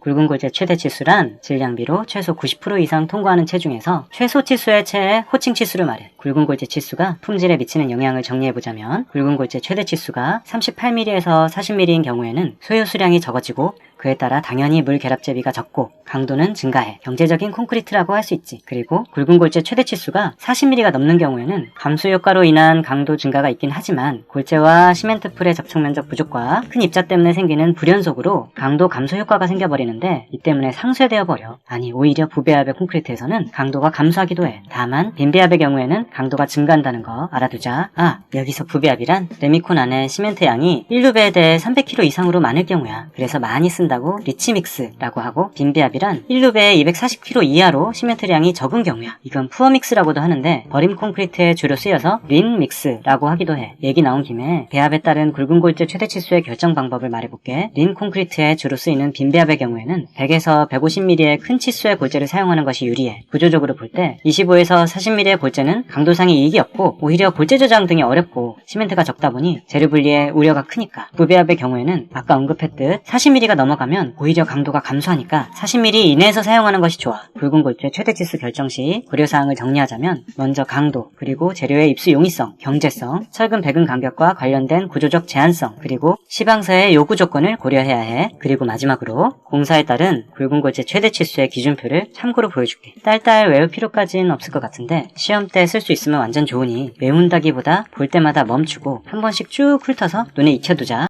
굵은 골재 최대 치수란 질량비로 최소 90% 이상 통과하는 체 중에서 최소 치수의 체의 호칭 치수를 말해. 굵은 골재 치수가 품질에 미치는 영향을 정리해보자면 굵은 골재 최대 치수가 38mm에서 40mm인 경우에는 소요 수량이 적어지고 그에 따라 당연히 물 결합 제비가 적고 강도는 증가해 경제적인 콘크리트라고 할 수 있지. 그리고 굵은 골재 최대 치수가 40mm가 넘는 경우에는 감수 효과로 인한 강도 증가가 있긴 하지만 골재와 시멘트 풀의 접촉 면적 부족과 큰 입자 때문에 생기는 불연속으로 강도 감소 효과가 생겨버리는 데 이 때문에 상쇄되어 버려. 아니 오히려 부배합의 콘크리트에서는 강도가 감소하기도 해. 다만 빈배합의 경우에는 강도가 증가한다는 거 알아두자. 아 여기서 부배합이란 레미콘 안에 시멘트 양이 1루베에 대해 300kg 이상으로 많을 경우야. 그래서 많이 쓴다고 리치믹스라고 하고 빈배합이란 1루베에 240kg 이하로 시멘트량이 적은 경우야. 이건 푸어믹스라고도 하는데 버림 콘크리트에 주로 쓰여서 린믹스라고 하기도 해. 얘기 나온 김에 배합에 따른 굵은 골재 최대 치수의 결정 방법을 말해볼게. 린 콘크리트에 주로 쓰이는 빈배합의 경우에 는 100에서 150mm의 큰 치수의 골재를 사용하는 것이 유리해. 구조적으로 볼 때 25에서 40mm의 골재는 강도상의 이익이 없고 오히려 골재 저장 등이 어렵고 시멘트가 적다 보니 재료 분리에 우려가 크니까. 부배합의 경우에는 아까 언급했듯 40mm가 넘어가면 오히려 강도가 감소하니까 40mm 이내에서 사용하는 것이 좋아. 굵은 골재 최대 치수 결정 시 고려사항을 정리하자면 먼저 강도, 그리고 재료의 입수 용이성, 경제성, 철근 배근 간격과 관련된 구조적 제한성, 그리고 시방사의 요구 조건을 고려해야 해. 그리고 마지막으로 공 사에 따른 굵은 골재 최대 치수의 기준표를 참고로 보여줄게. 딸딸 외울 필요까지는 없을 것 같은데 시험 때 쓸 수 있으면 완전 좋으니 외운다기보다 볼 때마다 멈추고 한 번씩 쭉 훑어서 눈에 익혀두자.